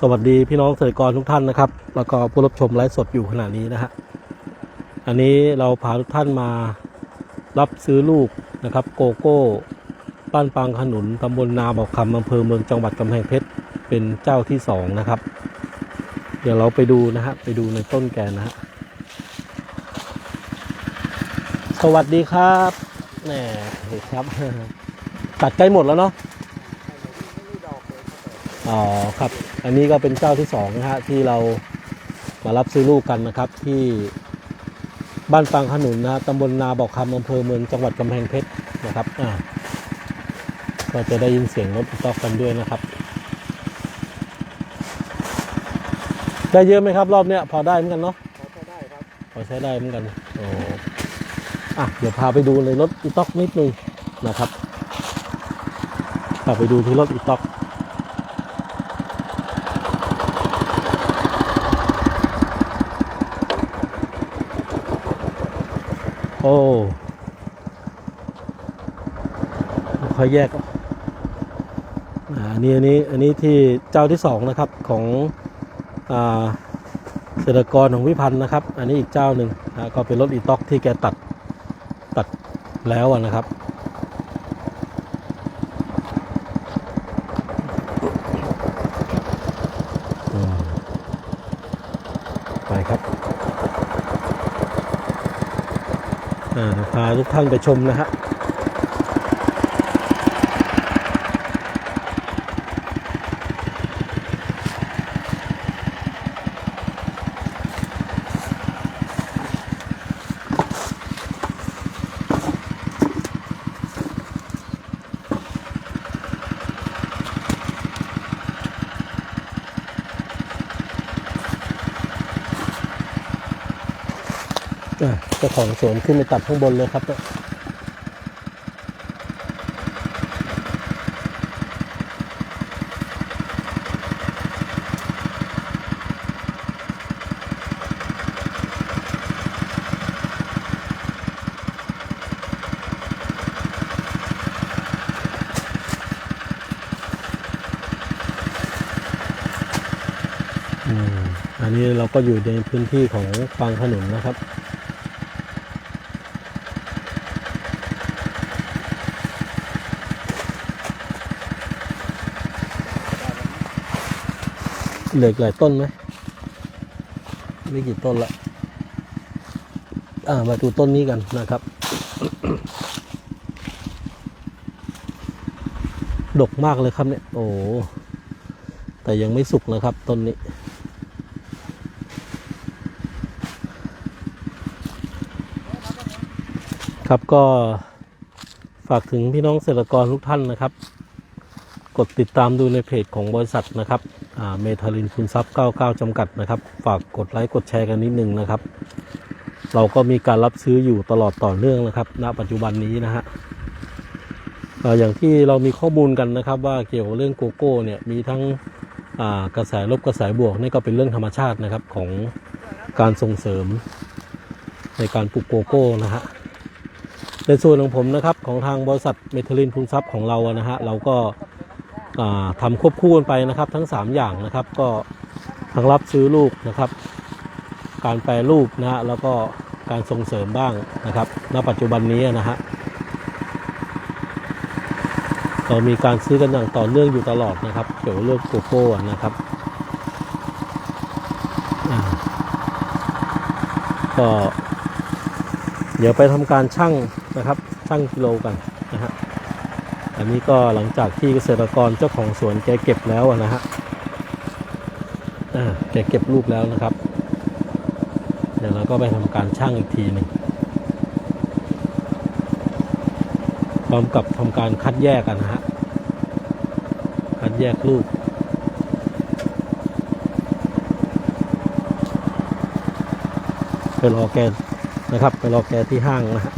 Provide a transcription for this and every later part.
สวัสดีพี่น้องเกษตรกรทุกท่านนะครับ แล้วก็ผู้รับชมไลฟ์สดอยู่ขณะนี้นะฮะอันนี้เราพาทุกท่านมารับซื้อลูกนะครับ โกโก้บ้านปางขนุนตำบลนาบอกคำอำเภอเมืองจังหวัดกำแพงเพชรเป็นเจ้าที่สองนะครับ เดี๋ยวเราไปดูนะฮะไปดูในต้นแกนะฮะสวัสดีครับแหมครับ ตัดใกล้หมดแล้วเนาะ อ๋อครับ อันนี้ก็เป็นเจ้าที่สองนะฮะที่เรามารับซื้อลูกกันนะครับ ที่บ้านปางขนุนนะฮะตำบลนาบอกคำอำเภอเมืองจังหวัดกำแพงเพชรนะครับอ่าก็จะได้ยินเสียงรถตอกกันด้วยนะครับ ได้เยอะไหมครับ รอบเนี้ยพอได้เหมือนกันเนาะพอใช้ได้ครับพอใช้ได้เหมือนกันโอ้อะเดี๋ยวพาไปดูเลยรถอีต็อกนิดนึงนะครับพาไปดูที่รถอีต็อก โอ้ค่อยแยกอ่าอันนี้อันนี้อันนี้ที่เจ้าที่สองนะครับของอ่าเกษตรกรของวิพันธ์นะครับ อันนี้อีกเจ้าหนึ่งนะก็เป็นรถอีต็อกที่แกตัดตัดแล้วนะครับไปครับ อ่าเดี๋ยว พาทุกท่านไปชมนะฮะ เจ้าของสวนขึ้นไปตัดข้างบนเลยครับอันนี้เราก็อยู่ในพื้นที่ของฟางขนุนนะครับ เหลือกหลายต้นไหมไม่กี่ต้นละอ่ามาดูต้นนี้กันนะครับ ดกมากเลยครับเนี่ย โอ้แต่ยังไม่สุกนะครับต้นนี้ ครับก็ฝากถึงพี่น้องเกษตรกรทุกท่านนะครับ กดติดตามดูในเพจของบริษัทนะครับเมทาลินคุณทรัพย์99 จำกัดนะครับ ฝากกดไลค์กดแชร์กันนิดนึงนะครับ เราก็มีการรับซื้ออยู่ตลอดต่อเนื่องนะครับ ณ ปัจจุบันนี้นะฮะอย่างที่เรามีข้อมูลกันนะครับ ว่าเกี่ยวกับเรื่องโกโก้เนี่ยมีทั้งกระแสลบกระแสบวกนี่ก็เป็นเรื่องธรรมชาตินะครับของการส่งเสริมในการปลูกโกโก้นะฮะในส่วนของผมนะครับของทางบริษัทเมทัลินพูนทรัพย์ของเรานะฮะเราก็ อ่าทำควบคู่กันไปนะครับ ทั้ง 3 อย่างนะครับ ก็ทั้งรับซื้อลูกนะครับ การแปรรูปนะฮะแล้วก็การส่งเสริมบ้างนะครับ ณปัจจุบันนี้นะฮะเรามีการซื้อกันอย่างต่อเนื่องอยู่ตลอดนะครับเกี่ยวกับเรื่องโกโก้นะครับก็เดี๋ยวไปทำการชั่งนะครับชั่งกิโลกันนะฮะ อันนี้ก็หลังจากที่เกษตรกรเจ้าของสวนแกเก็บแล้วนะฮะอ่าแกเก็บลูกแล้วนะครับ เดี๋ยวเราก็ไปทำการชั่งอีกทีหนึ่งพร้อมกับทำการคัดแยกกันนะฮะคัดแยกลูกไปรอแกนะครับ ไปรอแกที่ห้างนะฮะ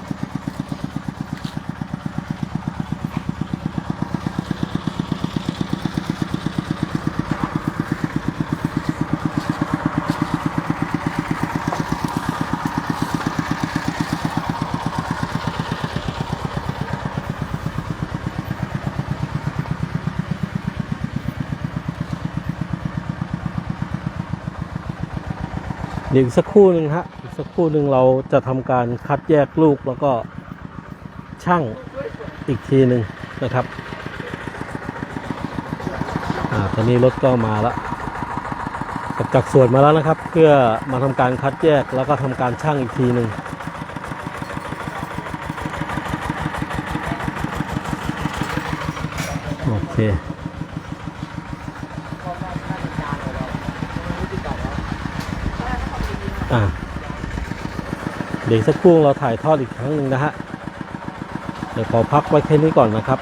เดี๋ยวอีกสักครู่หนึ่งฮะอีกสักครู่หนึ่งเราจะทำการคัดแยกลูกแล้วก็ช่างอีกทีหนึ่งนะครับอ่าตอนนี้รถก็มาแล้วกับจากสวนมาแล้วนะครับ เพื่อมาทำการคัดแยกแล้วก็ทำการช่างอีกทีหนึ่งโอเค อะ เดี๋ยวสักครู่เราถ่ายทอดอีกครั้งหนึ่งนะฮะ เดี๋ยวขอพักไว้แค่นี้ก่อนนะครับ